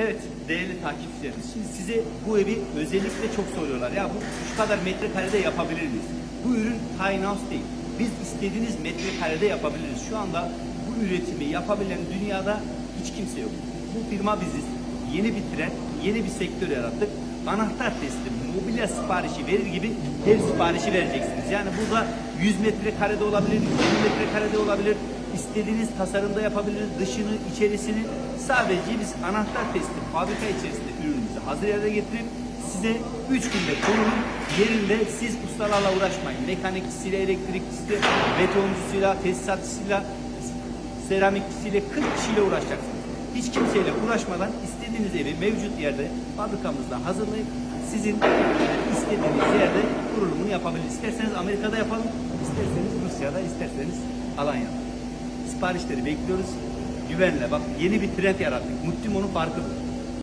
Evet değerli takipçilerimiz. Şimdi size bu evi özellikle çok soruyorlar. Ya bu şu kadar metrekarede yapabilir miyiz? Bu ürün tiny house değil. Biz istediğiniz metrekarede yapabiliriz. Şu anda bu üretimi yapabilen dünyada hiç kimse yok. Bu firma biziz. Yeni bir trend, yeni bir sektör yarattık. Anahtar teslim, mobilya siparişi verir gibi ev siparişi vereceksiniz. Yani burada 100 metrekarede olabilir, 150 metrekarede olabilir. İstediğiniz tasarımda yapabiliriz. Dışını, içerisini sadece biz anahtar teslim fabrika içerisinde ürünümüzü hazır yere getirip size 3 günde konunun yerinde siz ustalarla uğraşmayın. Mekanikçisiyle, elektrikçisiyle, betoncusuyla, tesisatçısıyla, seramikçisiyle 40 kişiyle uğraşacaksınız. Hiç kimseyle uğraşmadan istediğiniz evi mevcut yerde fabrikamızda hazırlayıp sizin istediğiniz yerde kurulumunu yapabiliriz. İsterseniz Amerika'da yapalım, isterseniz Rusya'da, isterseniz Alanya'da. Siparişleri bekliyoruz. Güvenle bak yeni bir trend yarattık. Mutlimo'nun farkı bu.